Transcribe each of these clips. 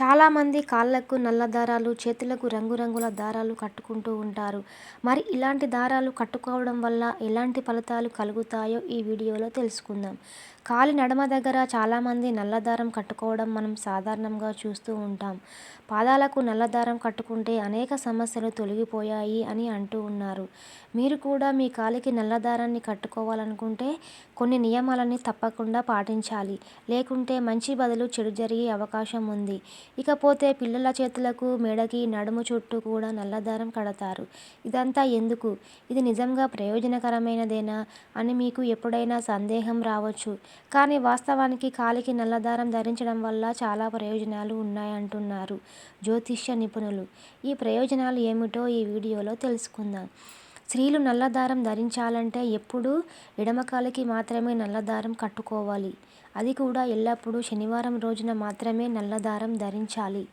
చాలామంది కాళ్ళకు నల్ల దారాలు చేతులకు రంగురంగుల దారాలు కట్టుకుంటూ ఉంటారు. మరి ఇలాంటి దారాలు కట్టుకోవడం వల్ల ఎలాంటి ఫలితాలు కలుగుతాయో ఈ వీడియోలో తెలుసుకుందాం. కాలి నడమ దగ్గర చాలామంది నల్ల దారం కట్టుకోవడం మనం సాధారణంగా చూస్తూ ఉంటాం. పాదాలకు నల్ల దారం కట్టుకుంటే అనేక సమస్యలు తొలగిపోయాయి అని అంటూ ఉన్నారు. మీరు కూడా మీ కాలికి నల్లదారాన్ని కట్టుకోవాలనుకుంటే కొన్ని నియమాలని తప్పకుండా పాటించాలి. లేకుంటే మంచి బదులు చెడు జరిగే అవకాశం ఉంది. ఇకపోతే పిల్లల చేతులకు మెడకి నడుము చుట్టూ కూడా నల్లదారం కడతారు. ఇదంతా ఎందుకు? ఇది నిజంగా ప్రయోజనకరమైనదేనా అని మీకు ఎప్పుడైనా సందేహం రావచ్చు. కానీ వాస్తవానికి కాలికి నల్లదారం ధరించడం వల్ల చాలా ప్రయోజనాలు ఉన్నాయంటున్నారు జ్యోతిష్య నిపుణులు. ఈ ప్రయోజనాలు ఏమిటో ఈ వీడియోలో తెలుసుకుందాం. స్త్రీలు నల్లదారం ధరించాలంటే ఎప్పుడూ ఎడమకాలికి మాత్రమే నల్లదారం కట్టుకోవాలి. అది కూడా ఎల్లప్పుడూ శనివారం రోజున మాత్రమే నల్లదారం ధరించాలి.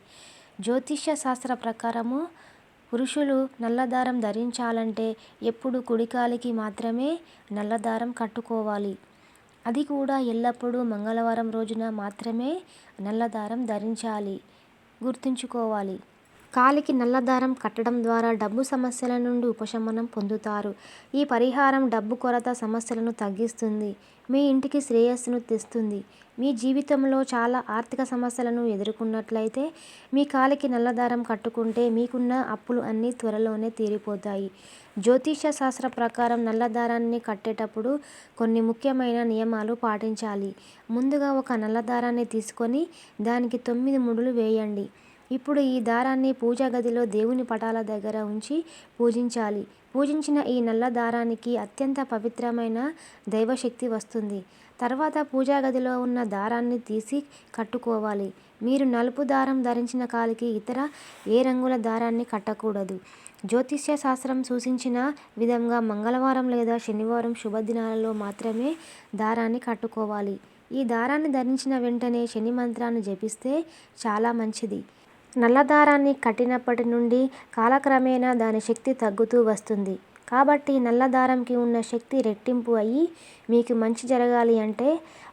జ్యోతిష్య శాస్త్ర ప్రకారము పురుషులు నల్లదారం ధరించాలంటే ఎప్పుడు కుడికాలికి మాత్రమే నల్లదారం కట్టుకోవాలి. అది కూడా ఎల్లప్పుడూ మంగళవారం రోజున మాత్రమే నల్లదారం ధరించాలి. గుర్తుంచుకోవాలి. కాలికి నల్లదారం కట్టడం ద్వారా డబ్బు సమస్యల నుండి ఉపశమనం పొందుతారు. ఈ పరిహారం డబ్బు కొరత సమస్యలను తగ్గిస్తుంది. మీ ఇంటికి శ్రేయస్సును తెస్తుంది. మీ జీవితంలో చాలా ఆర్థిక సమస్యలను ఎదుర్కొన్నట్లయితే మీ కాలికి నల్లదారం కట్టుకుంటే మీకున్న అప్పులు అన్నీ త్వరలోనే తీరిపోతాయి. జ్యోతిష శాస్త్ర ప్రకారం నల్లదారాన్ని కట్టేటప్పుడు కొన్ని ముఖ్యమైన నియమాలు పాటించాలి. ముందుగా ఒక నల్లదారాన్ని తీసుకొని దానికి తొమ్మిది ముడులు వేయండి. ఇప్పుడు ఈ దారాన్ని పూజా గదిలో దేవుని పటాల దగ్గర ఉంచి పూజించాలి. పూజించిన ఈ నల్ల దారానికి అత్యంత పవిత్రమైన దైవశక్తి వస్తుంది. తర్వాత పూజా గదిలో ఉన్న దారాన్ని తీసి కట్టుకోవాలి. మీరు నలుపు దారం ధరించిన కాలికి ఇతర ఏ రంగుల దారాన్ని కట్టకూడదు. జ్యోతిష్య శాస్త్రం సూచించిన విధంగా మంగళవారం లేదా శనివారం శుభదినాలలో మాత్రమే దారాన్ని కట్టుకోవాలి. ఈ దారాన్ని ధరించిన వెంటనే శని మంత్రాన్ని జపిస్తే చాలా మంచిది. నల్లదారాన్ని కట్టినప్పటి నుండి కాలక్రమేణా దాని శక్తి తగ్గుతూ వస్తుంది. కాబట్టి నల్లదారంకి ఉన్న శక్తి రెట్టింపు అయ్యి మీకు మంచి జరగాలి అంటే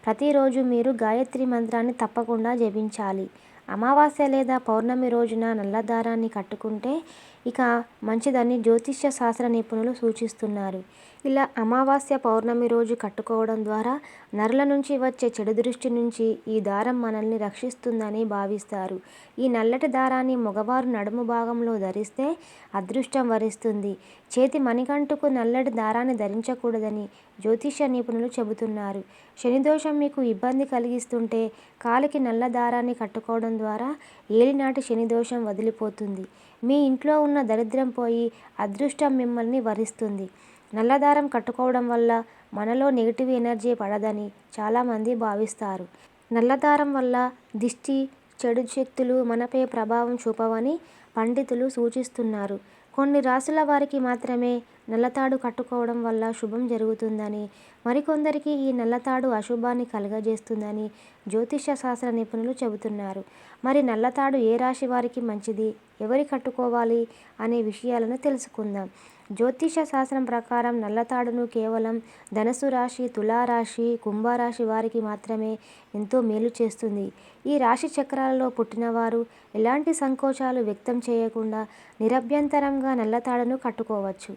ప్రతిరోజు మీరు గాయత్రి మంత్రాన్ని తప్పకుండా జపించాలి. అమావాస్య లేదా పౌర్ణమి రోజున నల్ల దారాన్ని కట్టుకుంటే ఇక మంచిదని జ్యోతిష్య శాస్త్ర నిపుణులు సూచిస్తున్నారు. ఇలా అమావాస్య పౌర్ణమి రోజు కట్టుకోవడం ద్వారా నరుల నుంచి వచ్చే చెడు దృష్టి నుంచి ఈ దారం మనల్ని రక్షిస్తుందని భావిస్తారు. ఈ నల్లటి దారాన్ని మగవారు నడుము భాగంలో ధరిస్తే అదృష్టం వరిస్తుంది. చేతి మణికంటుకు నల్లటి దారాన్ని ధరించకూడదని జ్యోతిష నిపుణులు చెబుతున్నారు. శనిదోషం మీకు ఇబ్బంది కలిగిస్తుంటే కాలికి నల్ల దారాన్ని కట్టుకోవడం ద్వారా ఏలినాటి శనిదోషం వదిలిపోతుంది. మీ ఇంట్లో ఉన్న దరిద్రం పోయి అదృష్టం మిమ్మల్ని వరిస్తుంది. నల్లదారం కట్టుకోవడం వల్ల మనలో నెగిటివ్ ఎనర్జీ పడదని చాలామంది భావిస్తారు. నల్లదారం వల్ల దిష్టి చెడు శక్తులు మనపై ప్రభావం చూపవని పండితులు సూచిస్తున్నారు. కొన్ని రాశుల వారికి మాత్రమే నల్లతాడు కట్టుకోవడం వల్ల శుభం జరుగుతుందని మరికొందరికి ఈ నల్లతాడు అశుభాన్ని కలుగజేస్తుందని జ్యోతిష శాస్త్ర నిపుణులు చెబుతున్నారు. మరి నల్లతాడు ఏ రాశి వారికి మంచిది? ఎవరి కట్టుకోవాలి? అనే విషయాలను తెలుసుకుందాం. జ్యోతిష శాస్త్రం ప్రకారం నల్లతాడును కేవలం ధనుసు రాశి తులారాశి కుంభరాశి వారికి మాత్రమే ఎంతో మేలు చేస్తుంది. ఈ రాశి చక్రాలలో పుట్టినవారు ఎలాంటి సంకోచాలు వ్యక్తం చేయకుండా నిరభ్యంతరంగా నల్లతాడును కట్టుకోవచ్చు.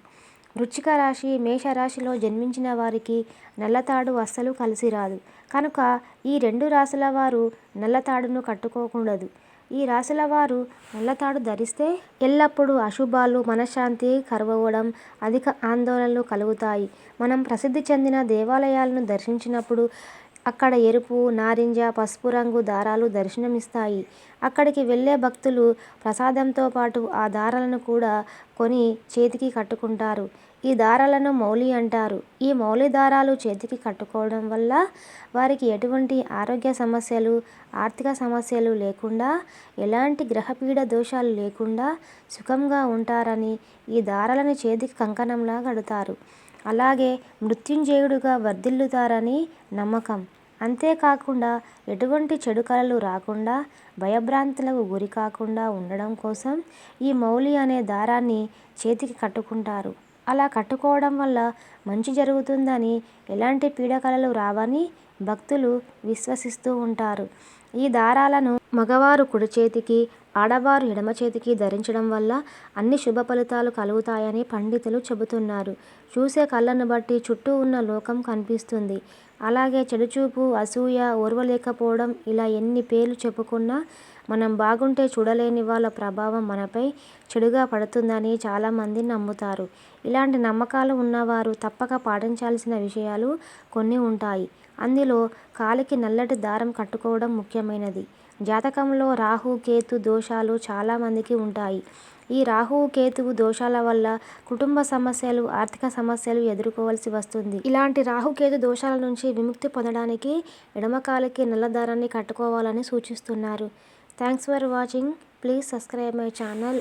వృచ్చిక రాశి మేషరాశిలో జన్మించిన వారికి నల్లతాడు అస్సలు కలిసి రాదు. కనుక ఈ రెండు రాశుల వారు నల్లతాడును కట్టుకోకూడదు. ఈ రాశుల వారు నల్లతాడు ధరిస్తే ఎల్లప్పుడూ అశుభాలు మనశ్శాంతి కరువవడం అధిక ఆందోళనలు కలుగుతాయి. మనం ప్రసిద్ధి చెందిన దేవాలయాలను దర్శించినప్పుడు అక్కడ ఎరుపు నారింజ పసుపు రంగు దారాలు దర్శనమిస్తాయి. అక్కడికి వెళ్ళే భక్తులు ప్రసాదంతో పాటు ఆ దారాలను కూడా కొని చేతికి కట్టుకుంటారు. ఈ దారాలను మౌలి అంటారు. ఈ మౌలి దారాలు చేతికి కట్టుకోవడం వల్ల వారికి ఎటువంటి ఆరోగ్య సమస్యలు ఆర్థిక సమస్యలు లేకుండా ఎలాంటి గ్రహపీడ దోషాలు లేకుండా సుఖంగా ఉంటారని ఈ దారాలను చేతికి కంకణంలా కడతారు. అలాగే మృత్యుంజయుడుగా వర్ధిల్లుతారని నమ్మకం. అంతేకాకుండా ఎటువంటి చెడు కళలు రాకుండా భయభ్రాంతులకు గురి కాకుండా ఉండడం కోసం ఈ మౌలి అనే దారాన్ని చేతికి కట్టుకుంటారు. అలా కట్టుకోవడం వల్ల మంచి జరుగుతుందని ఎలాంటి పీడకలలు రావని భక్తులు విశ్వసిస్తూ ఉంటారు. ఈ దారాలను మగవారు కుడి చేతికి ఆడవారు ఎడమ చేతికి ధరించడం వల్ల అన్ని శుభ ఫలితాలు కలుగుతాయని పండితులు చెబుతున్నారు. చూసే కళ్ళను బట్టి చుట్టూ ఉన్న లోకం కనిపిస్తుంది. అలాగే చెడుచూపు అసూయ ఓర్వలేకపోవడం ఇలా ఎన్ని పేర్లు చెప్పుకున్నా మనం బాగుంటే చూడలేని వాళ్ళ ప్రభావం మనపై చెడుగా పడుతుందని చాలామంది నమ్ముతారు. ఇలాంటి నమ్మకాలు ఉన్నవారు తప్పక పాటించాల్సిన విషయాలు కొన్ని ఉంటాయి. అందులో కాలికి నల్లటి దారం కట్టుకోవడం ముఖ్యమైనది. జాతకంలో రాహు కేతు దోషాలు చాలామందికి ఉంటాయి. ఈ రాహువు కేతువు దోషాల వల్ల కుటుంబ సమస్యలు ఆర్థిక సమస్యలు ఎదుర్కోవాల్సి వస్తుంది. ఇలాంటి రాహుకేతు దోషాల నుంచి విముక్తి పొందడానికి ఎడమకాలికి నల్ల దారాన్ని కట్టుకోవాలని సూచిస్తున్నారు. Thanks for watching please subscribe my channel